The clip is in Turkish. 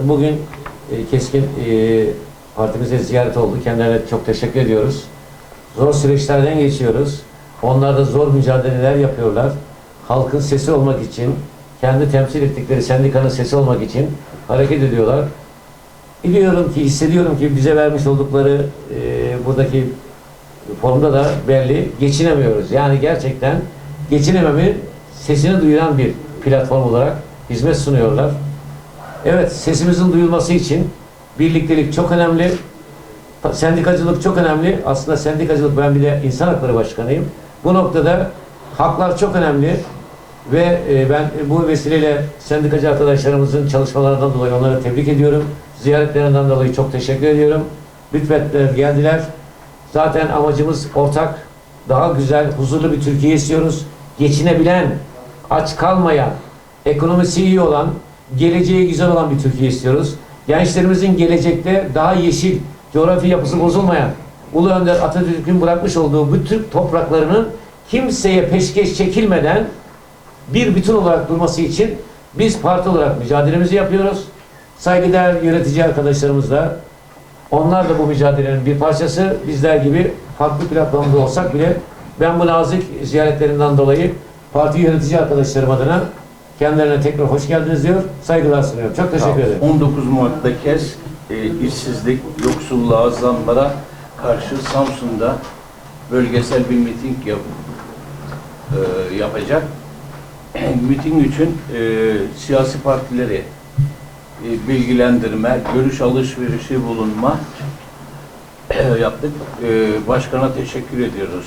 Bugün e, Keskin e, partimize ziyaret oldu. Kendilerine çok teşekkür ediyoruz. Zor süreçlerden geçiyoruz. Onlar da zor mücadeleler yapıyorlar. Halkın sesi olmak için, kendi temsil ettikleri sendikanın sesi olmak için hareket ediyorlar. Biliyorum ki, hissediyorum ki bize vermiş oldukları e, buradaki formda da belli. Geçinemiyoruz. Yani gerçekten geçinememenin sesini duyuran bir platform olarak hizmet sunuyorlar. Evet, sesimizin duyulması için birliktelik çok önemli. Sendikacılık çok önemli. Aslında sendikacılık ben bir de insan hakları başkanıyım. Bu noktada haklar çok önemli ve e, ben bu vesileyle sendikacı arkadaşlarımızın çalışmalarından dolayı onları tebrik ediyorum. Ziyaretlerinden dolayı çok teşekkür ediyorum. Lütfettiler, geldiler. Zaten amacımız ortak. Daha güzel, huzurlu bir Türkiye istiyoruz. Geçinebilen, aç kalmayan, ekonomisi iyi olan, geleceği güzel olan bir Türkiye istiyoruz. Gençlerimizin gelecekte daha yeşil, coğrafi yapısı bozulmayan, Ulu Önder Atatürk'ün bırakmış olduğu bu Türk topraklarının kimseye peşkeş çekilmeden bir bütün olarak durması için biz parti olarak mücadelemizi yapıyoruz. Saygıdeğer yönetici arkadaşlarımız da onlar da bu mücadelenin bir parçası. Bizler gibi farklı platformda olsak bile ben bu nazik ziyaretlerinden dolayı parti yönetici arkadaşlarım adına kendilerine tekrar hoş geldiniz diyor. Saygılar sunuyorum. Çok teşekkür ederim. 19 Mart'ta kez e, işsizlik, yoksulluğa, zamlara karşı Samsun'da bölgesel bir miting yap, e, yapacak. miting için e, siyasi partileri e, bilgilendirme, görüş alışverişi bulunma e, yaptık. E, başkana teşekkür ediyoruz.